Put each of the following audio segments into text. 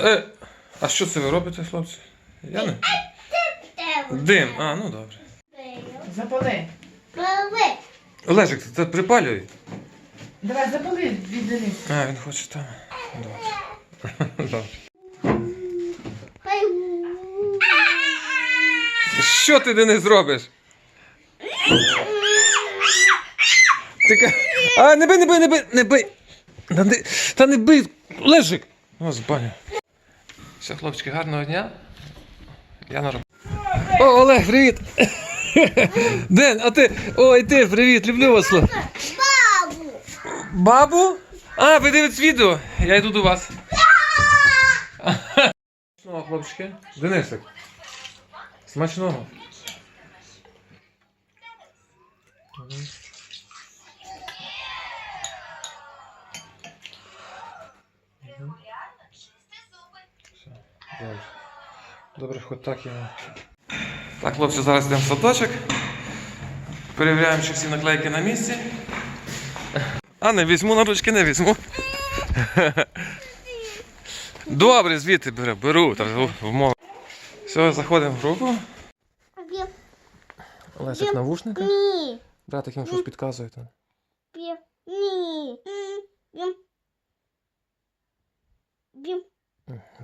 Е, а що це ви робите, хлопці? Я не. Дим. А, ну добре. Запали. Олежик, ти це припалюй. Давай запали від Дениса. А, він хоче там. Добре. Добре. Що ти Денис зробиш? Ти ка- А, не бий, не бий, не бий, не бий. Та не, та не бий, Олежик. О, з баню. Все, хлопчики, гарного дня. Я на. О, Олег, привіт. Ден, а ти. Ой, ти, привіт, люблю вас. Бабу! Бабу? А, ви дивитесь відео. Я йду до вас. Смачного, хлопчики. Денисик. Смачного. Мгм. Мгм. Все, Добре. Добре, хоч так я. Так, хлопці, зараз йдемо в садочок. Перевіряємо, чи всі наклейки на місці. А не візьму на ручки, не візьму. Добре, звідти беру, беру. Та, в- в. Все, заходимо в групу. Олесик навушника. Ні. Братик їм щось підказує. там. Ні. Бім. Бім.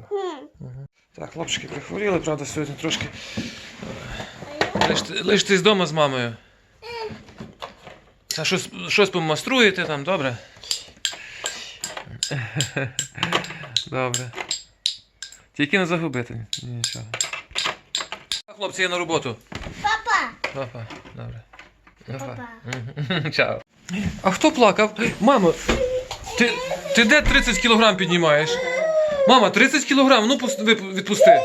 Хм. Так, хлопчики прихворіли, правда, сьогодні трошки. Лиш- Лиштесь вдома з мамою. Та щось, щось помаструєте там, добре? Добре. Тільки не загубити. Нічого. Хлопці, я на роботу. Папа. Папа, добре. Папа. Чао. А хто плакав? Мамо, ти, ти де 30 кілограм піднімаєш? Мама, 30 кілограм, ну пус- відпусти.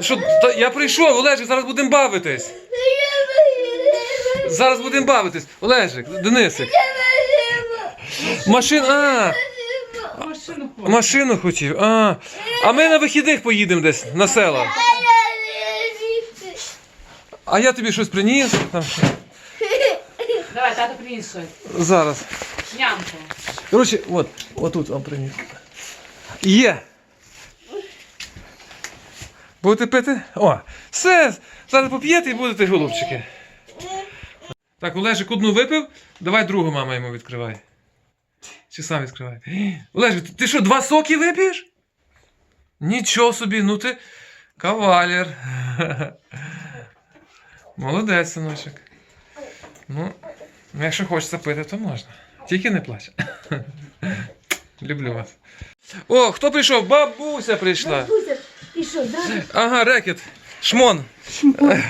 Що, та, я прийшов, Олежик, зараз будемо бавитись. Зараз будемо бавитись. Олежик, Денисик. Машин, а, Машину машину хотів. А, а ми на вихідних поїдемо десь на село. А я тобі щось приніс. Там, Давай, тато приніс щось. зараз. Нямку. Коротше, от, отут вам приніс. Є. Будете пити? О, все, зараз поп'єте і будете голубчики. Так, Олежик одну випив, давай другу мама йому відкривай. Чи сам відкривай. Олежик, ти- що, два соки вип'єш? Нічого собі, ну ти кавалер. Молодець, синочок. Ну, якщо хочеться пити, то можна. Тільки не плач. Люблю вас. О, хто прийшов? Бабуся прийшла. І що, зараз? Ага, рекет. Шмон. Е,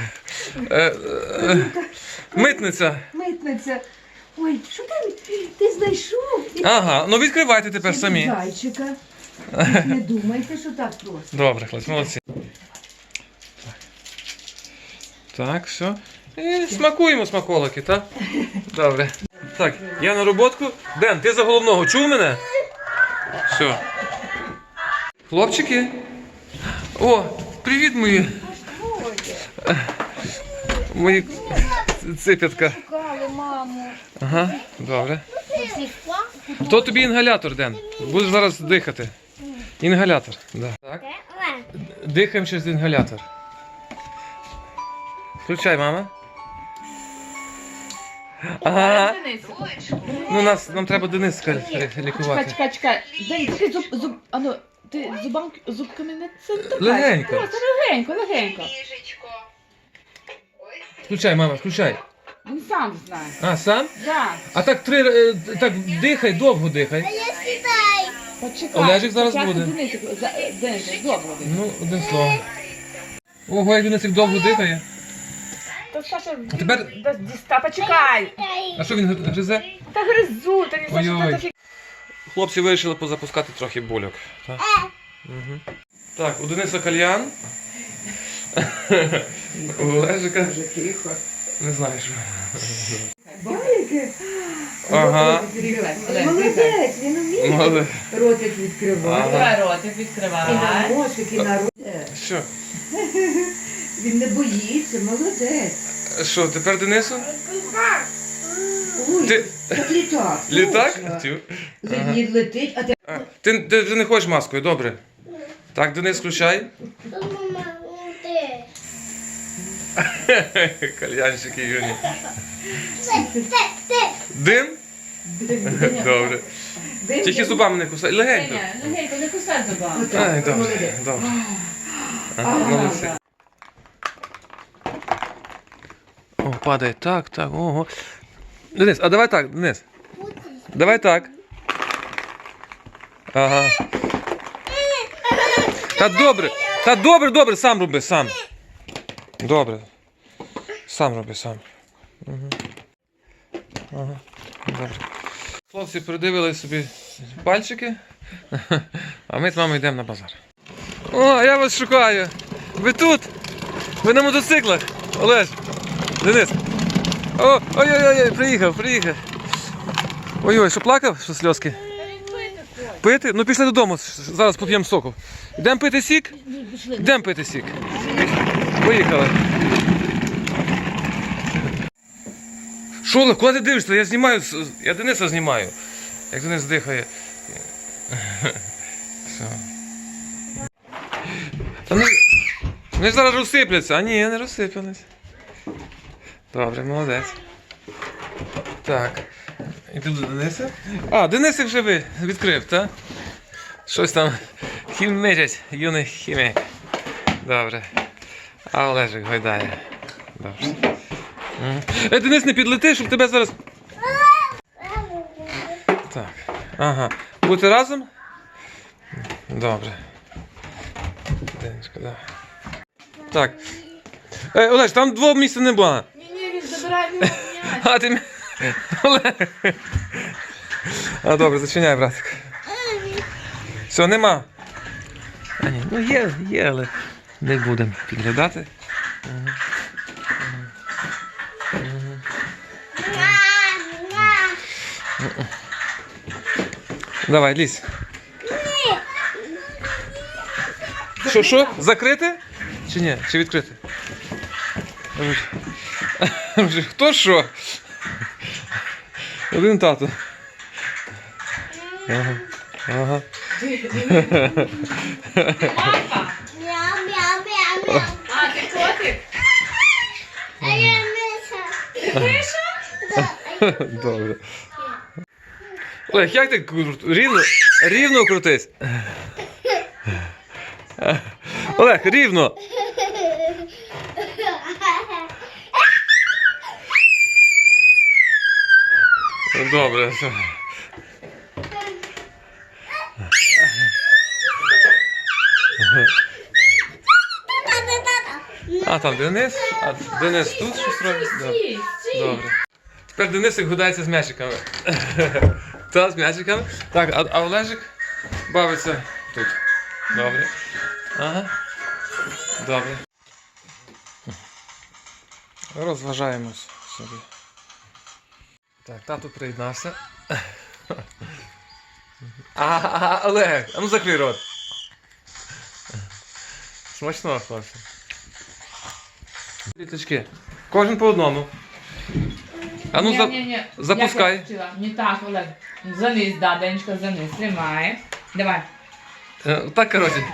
е, е, Митниця. Митниця. Ой, що там ти знайшов? Ага, ну відкривайте тепер самі. Зайчика. Не думайте, що так просто. Добре, хлопці, молодці. Так, все. І смакуємо смаколики, так? Добре. Так, я на роботку. Ден, ти за головного чув мене? Все. Хлопчики. О, привіт, мої. Мої ципятка. Ага, добре. То тобі інгалятор, Ден. Будеш зараз дихати. Інгалятор. Да. Так. Дихаємо через інгалятор. Включай, мама. Ага. Ну, нас, нам треба Дениска лі- Чекай, чекай, чекай. Дай, ти зуб, зуб, ану, ти зубам, зубками не це не. Легенько. Просто легенько, легенько. Включай, мама, включай. Він сам знає. А, сам? Да. А так три е, так дихай, довго дихай. Почекай. Олежик зараз буде. Денисику, за- Денисик, добре. Ну, одне слово. Ого, як Денисик довго дихає. То Саша, А тепер- діста, почекай. А що він гризе? Та гризу, та він Ой-ой. Саша, Хлопці вирішили позапускати трохи бульок. Так, угу. так у Дениса кальян. У Олежика. Не знаю що. Ага. Молодець, він вміє Молодець. ротик відкривати. Ага. Ротик І на відкривай. носик, і на рот. Що? Він не боїться, молодець. Що, тепер Денису? Ой, Ти- так літак. Літак? Тю. Він летить, а ти А, Ти, ти, не хочеш маскою, добре. Так, Денис, включай. Кальянщики юні. Дим? Добре. Тільки зубами не кусай. Легенько. Легенько, не кусай зубами. Ай, добре, добре. Ага, молодці. Падає. Так, так, ого. Денис, а давай так, Денис. Давай так. Ага. Та добре. Та добре, добре, сам роби, сам. Добре. Сам роби, сам. Угу. Ага. Добре. Хлопці придивили собі пальчики, а ми з мамою йдемо на базар. О, я вас шукаю. Ви тут? Ви на мотоциклах? Олеж, Денис. О, ой-ой-ой, приїхав, приїхав. Ой-ой, що плакав? Що сльозки? Пити? Ну пішли додому, зараз поп'ємо соку. Йдемо пити сік? Йдемо пити сік. Поїхали. Що, Олег, куди ти дивишся? Я знімаю, я Дениса знімаю. Як Денис дихає. Все. Ну, вони ж зараз розсипляться. А ні, не розсипались. Добре, молодець. Так. Іду до Дениса. А, Денисик вже ви відкрив, так? Щось там хімічать, юний хімік. Добре. А Олежик гойдає. Добре. Е, Денис, не підлети, щоб тебе зараз. Так. Ага. Бути разом? Добре. Денечка, давай. Так. Е, Олеж, там двох місць не було. А ти. А добре, зачиняй, братик. Все, нема. А ні, ну є, є, але не будемо підглядати. Давай, лізь. Що, що? Закрити? Чи ні? Чи відкрити? Вже Хто що? Один тато. Ага. Ага. Мама! Мяу, мяу, мяу, мяу. А, ти котик? А я миша. Ти Миша? Добре. Олег, як ти рівно, рівно крутись? Олег, рівно. Добре. А там Денис? А Денис тут щось робить? Добре. Тепер Денисик гудається з м'ячиками. Та, з м'ячиками. Так, а, а Олежик бавиться тут. Добре. Ага. Добре. Розважаємось собі. Так, тату приєднався. А, Олег, а ну закрий рот. Смачно, хлопці. Літочки. Кожен по одному. А ну за... ні, ні. запускай. Як я? Не так, Олег. Заниз, да, Денечка, заниз. Тримай. Давай. Е, Так, коротше.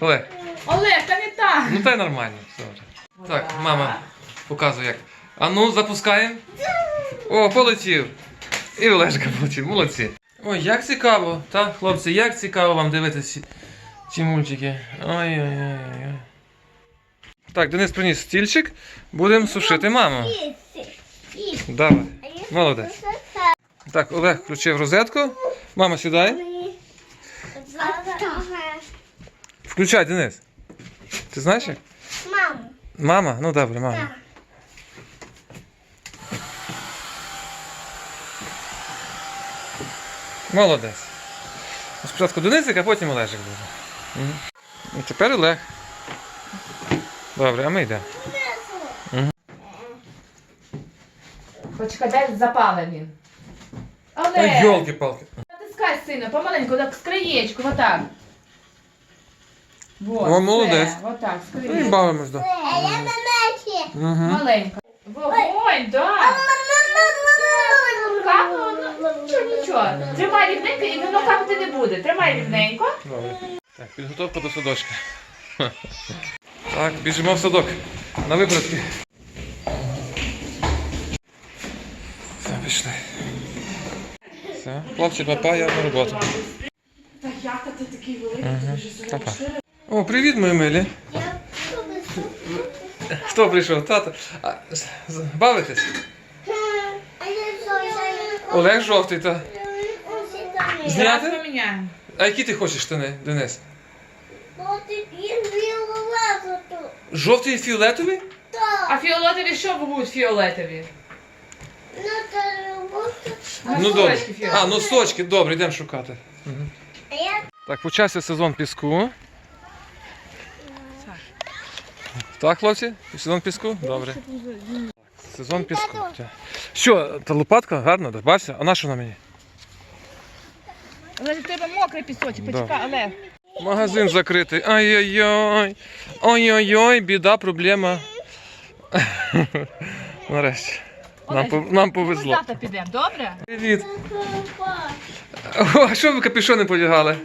Олег, Олег, та не так. ну та й нормально. все вже. Так, мама показує як. А ну, запускаємо. О, полетів. І Олежка полетів, молодці. Ой, як цікаво, так, хлопці, як цікаво вам дивитися ці, мультики. Ой-ой-ой. Так, Денис приніс стільчик, будемо сушити маму. Давай. Молодець. Так, Олег включив розетку. Мама, сідай. Включай, Денис. Ти знаєш як? Мам. Мама? Ну добре, мама. Молодець. Спочатку Денисик, а потім Олежик буде. І тепер Олег. Добре, а ми йдемо. Почекай, дай запале він. Ой, Олег, йолки-палки. натискай, сина, помаленьку, так з краєчку, отак. Вот, О, молодець. Все, отак, з Ну і бавимось, да. А я на. Угу. Маленька. Вогонь, да. Капнуло, ну нічого, нічого. Тримай рівненько і воно капати не буде. Тримай рівненько. Так, підготовка до садочка. Так, біжимо в садок. На випередки. Все, пішли. Все, хлопці, папа, я на роботу. Та як ти такий великий, ти вже Папа. зробиш? О, привіт, мої милі. Я Хто прийшов? Тато. А, з- з- бавитесь? Олег жовтий, та. Зняти? А які ти хочеш штани, Денис? Жовтий і фіолетовий? А фіолетові що будуть фіолетові? Ну добре. Носочки фіолетові. А, носочки, добре, йдемо шукати. Так, почався сезон піску. Так, хлопці? Сезон піску? Добре. Сезон піску. Так. Що, та лопатка гарна, да? А на що на мені? Але в тебе мокрий пісочок, Да. почекай, але. Магазин закритий. Ай-яй-яй. Ой-ой-ой, біда, проблема. Нарешті. Нам, пов- нам повезло. Завтра підемо, добре? Привіт. А що ви капюшони подягали?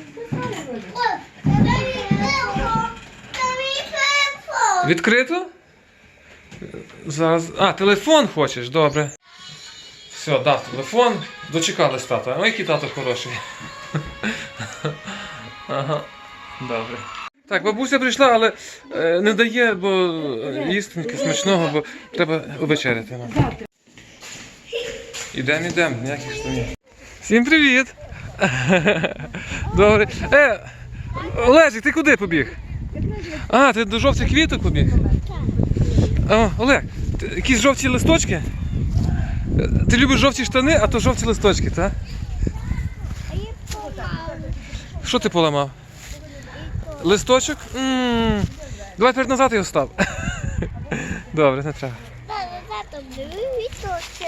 Відкрито? Зараз. А, телефон хочеш, добре. Все, дав телефон. Дочекались тата. Ой, який тато хороший. Ага. Добре. Так, бабуся прийшла, але е, не дає, бо е, їстеньки смачного, бо треба вечеряти нам. Ідемо, ідемо, ніяких штанів. Всім привіт! Добре. Е, Олежик, ти куди побіг? А, ти до жовтих квіток побіг? О, Олег, ти, якісь жовті листочки? Ти любиш жовті штани, а то жовті листочки, так? Що ти поламав? Листочок? м Давай перед назад його став. Добре, не треба.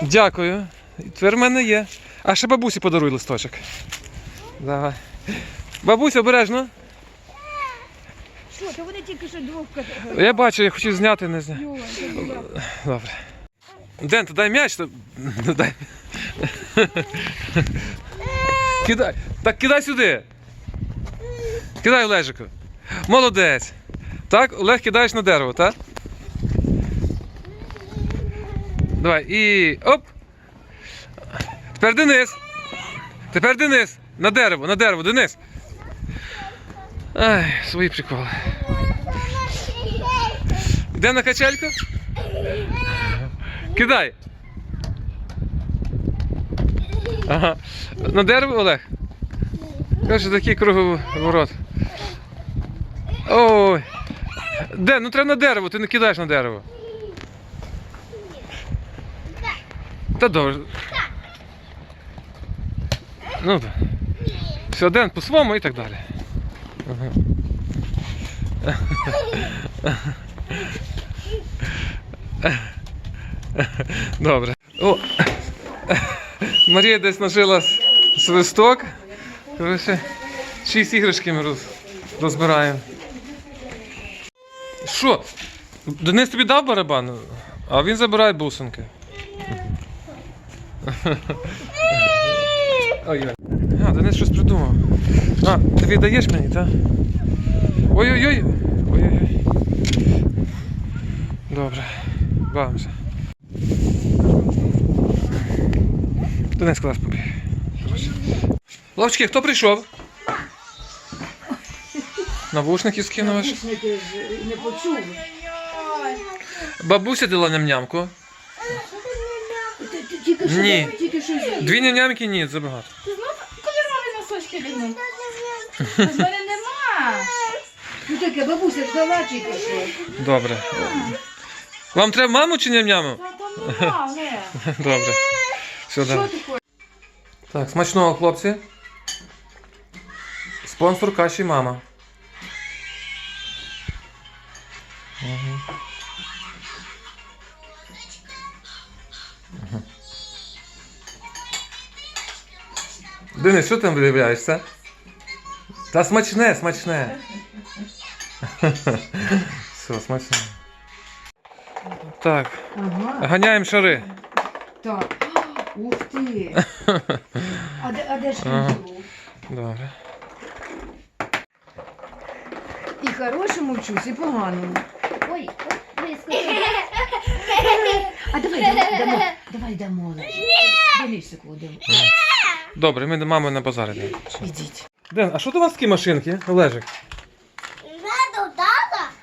Дякую. Тепер в мене є. А ще бабусі подаруй листочок. Давай. Бабуся, обережно. Що, то вони тільки що двох Я бачу, я хочу зняти, не я- Добре. Ден, то дай м'яч, дай. Кидай. Так кидай сюди. Кидай Олежику. Молодець. Так, Олег кидаєш на дерево, так? Давай. І. Оп. Тепер Денис. Тепер Денис. На дерево, на дерево, Денис. Ай, свої приколи. Йдемо на качельку? Кидай. Ага. На дерево, Олег? Каже, такий круговорот. Ой. Де? Ну треба на дерево, ти не кидаєш на дерево. Та добре. Ну. Все, Ден по своєму і так далі. Ага. Добре. О, Марія десь нажила свисток. Коротше, шість іграшки ми роз, розбираємо. Що? Денис тобі дав барабан, а він забирає бусинки. А, Денис щось придумав. А, ти віддаєш мені, так? Ой-ой-ой. Ой-ой-ой. Добре. Бавимося. Денис клас побіг. Ловчки, хто прийшов? Навушники скинув аж. Навушники ж не почув. Бабуся дала ням-нямку. Ти- ти Тільки що, Ні. тільки що. Дві ням-нямки ні, забагато. Кольорові носочки візьми. В мене нема. Ну таке, бабуся ж дала тільки що. Добре. Вам треба маму чи ням-няму? Та там нема, але. Добре. Все, Що ти хочеш? Так, смачного, хлопці. Спонсор каші мама. Мгм. Денис, що там виявляєшся? Та смачне, смачне. Все, смачне. Так, Ага. ганяємо шари. Так. Ух ти. А де, а де ж Ага. кінцю? Добре. І хорошому вчусь, і поганому. Ой, ой. А давай дамо, дамо, давай дамо. Дамо. Добре, ми до мами на базар йдемо. Ідіть. Ден, а що то у вас такі машинки, Олежик?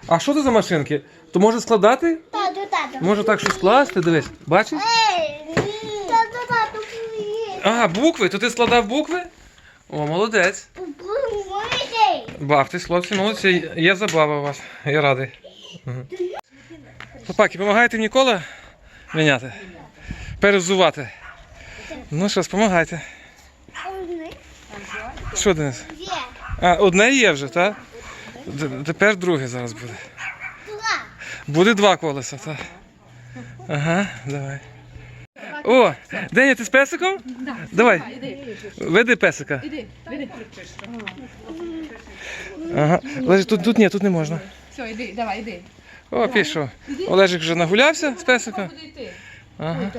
А що це за машинки? То може складати? Тату, тату. Може так щось скласти, дивись. Бачиш? Ей. А, букви, то ти складав букви? О, молодець. Бавтесь, хлопці, молодці. Є забава у вас. Я радий. Папаки, допомагаєте мені кола міняти? Перезувати. Ну що, допомагайте. Що, Денис? А, одне є вже, так? Тепер друге зараз буде. Буде два колеса, так. Ага, давай. О, Деня, ти з песиком? Давай, Іди, веди песика. іди, іди. Ага. Тут, тут ні, тут не можна. Все, іди, давай, іди. О, пішов. Олежик вже нагулявся з. Куди йти? Ага.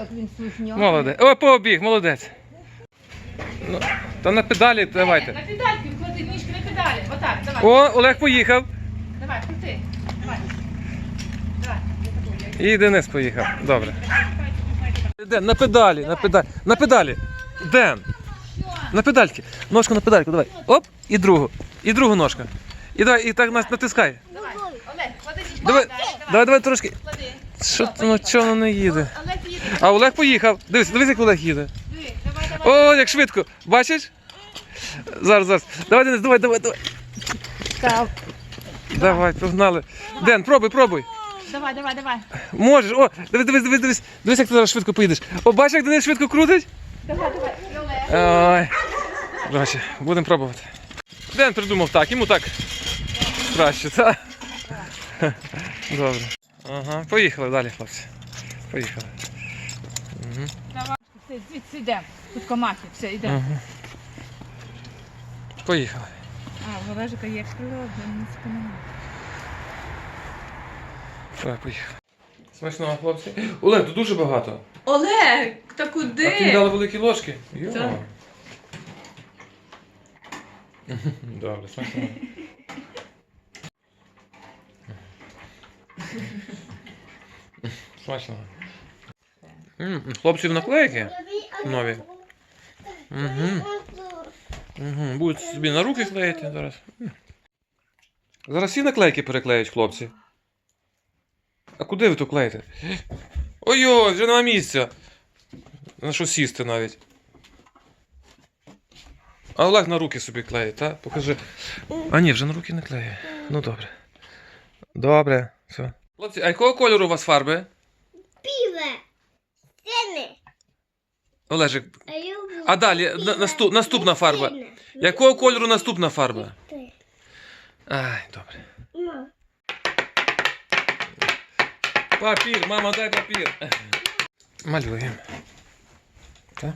Молодець. О, побіг, молодець. Ну, та на педалі давайте. На педальки вклади, ніжки на педалі. Отак, давай. О, Олег поїхав. Давай, крути. Давай. Давай. І Денис поїхав. Добре. Ден, на педалі, на педалі. На педалі. Ден. На педальки. Ножку на педальку, давай. Оп, і другу. І другу ножку. І давай, і так нас- натискай. Давай. Олег. Давай, Давай, давай, трошки. Що ти, ну чого воно не їде? А Олег поїхав. Дивись, дивись, як Олег їде. О, як швидко. Бачиш? Зараз, зараз. Давай, Денис, давай, давай, давай. Давай, погнали. Ден, пробуй, пробуй. Давай, давай, давай. Можеш. О, дивись, дивись, дивись, дивись. Дивись, як ти зараз швидко поїдеш. О, бачиш, як Денис швидко крутить? Давай, давай. Ой. Будемо пробувати. Ден придумав так, йому так краще, так? Добре. Ага, поїхали далі, хлопці. Поїхали. Угу. Ти звідси йдемо. Тут комахи, все, йдемо. Угу. Поїхали. А, в Олежика є крило, він не спинено. Давай, поїхали. Смачного, хлопці. Олег, тут дуже багато. Олег, та А ти куди? дали великі ложки? Йо. Так. Добре, смачного. Смачного. М, Хлопців наклейки. Нові. Угу. Угу. Будуть собі на руки клеїти зараз. М. Зараз всі наклейки переклеють хлопці. А куди ви тут клеїте? Ой-ой, вже нема місця. На що сісти навіть. А Олег на руки собі клеїть, так? Покажи. А ні, вже на руки не клеє. Ну добре. Добре, все. Хлопці, а якого кольору у вас фарби? Пиво. Стены. Олежик, А я люблю а далі на- наступ, наступна фарба. Якого кольору наступна фарба? Ти. Ай, добре. Папір, мама, дай папір. Малюємо. Так?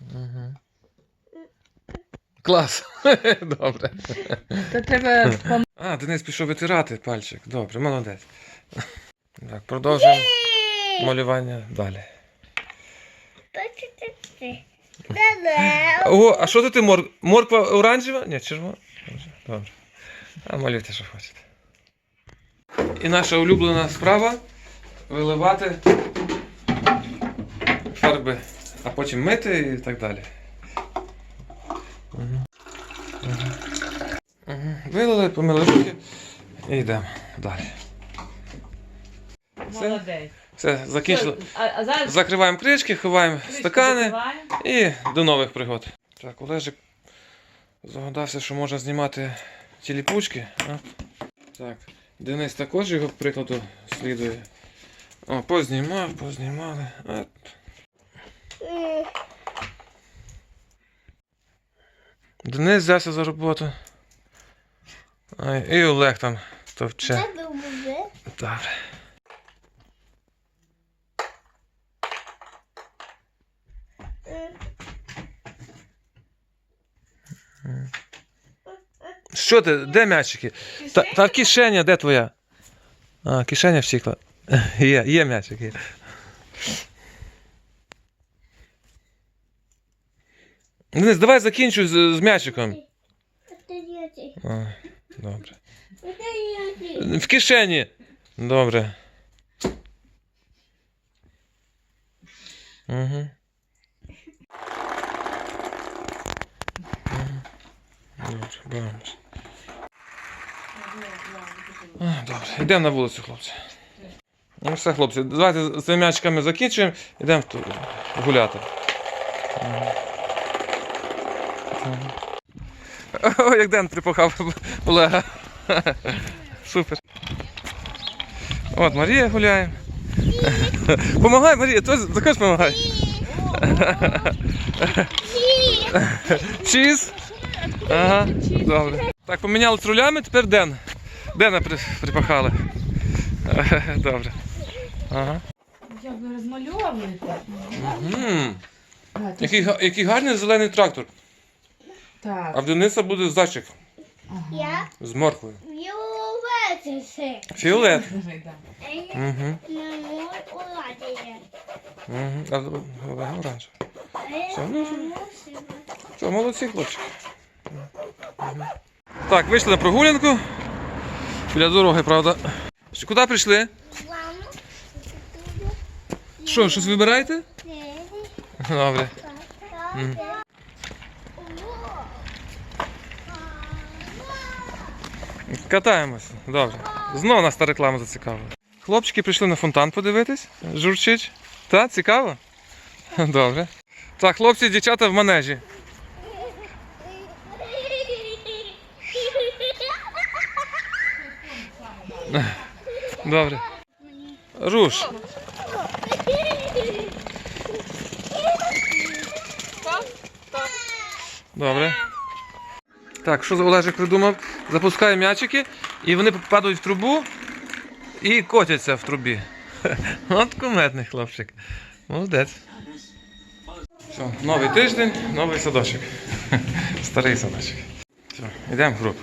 Угу. Клас. Добре. То треба А, Денис пішов витирати пальчик. Добре, молодець. Так, продовжуємо малювання далі. О, а що тут ти мор... морква оранжева? Ні, червона. Добре. А малюйте, що хочете. І наша улюблена справа виливати фарби, а потім мити і так далі. Угу. Угу. Вилили, помили руки і йдемо далі. Все, молодець. все закінчили. А, а зараз Закриваємо кришки, ховаємо стакани. закриваємо. І до нових пригод. Так, Олежик загадався, що можна знімати ці ліпучки. А? Так, Денис також його прикладу слідує. О, познімав, познімали. От. Денис взявся за роботу. Ай, і Олег там товче. Добре. Що ти? Де м'ячики? Та, та кишеня, де твоя? А, кишеня втікла. Є, є м'ячик, є. Денис, давай закінчуй з, з м'ячиком. А, добре. В кишені. Добре. Угу. Добре, бавимось. Добре, йдемо на вулицю, хлопці. Ну все, хлопці, давайте з цими м'ячиками закінчуємо, йдемо гуляти. О, як Ден припахав Олега. Супер. От Марія гуляє. Помагай, Марія, ти також помагай. Чіз. Ага, добре. Так, поміняли рулями, тепер Ден. Дена при, припахали. Добре. Ага. Як ви розмальовуєте? М, А, тут- Який, га- який гарний зелений трактор. А Так. в Дениса буде зайчик Я з морквою. виливатися. Фіолет. Да. Угу. Не мой уладає. Угу. А Олега оранжевий. Все, ну, Все, Що, молодці, хлопчики. Так, вийшли на прогулянку. Біля дороги, правда. Що, Куди прийшли? Що, щось вибираєте? Добре. Мгм. Катаємось. Добре. Знову нас та реклама зацікавила. Хлопчики прийшли на фонтан подивитись. Журчить. Та, цікаво? Добре. Так, хлопці дівчата в манежі. Добре. Руш. Добре. Так, що Олежик придумав? Запускає м'ячики, і вони падають в трубу і котяться в трубі. От куметний хлопчик. Молодець. Все, новий тиждень, новий садочок. Старий садочок. Все, йдемо в групу.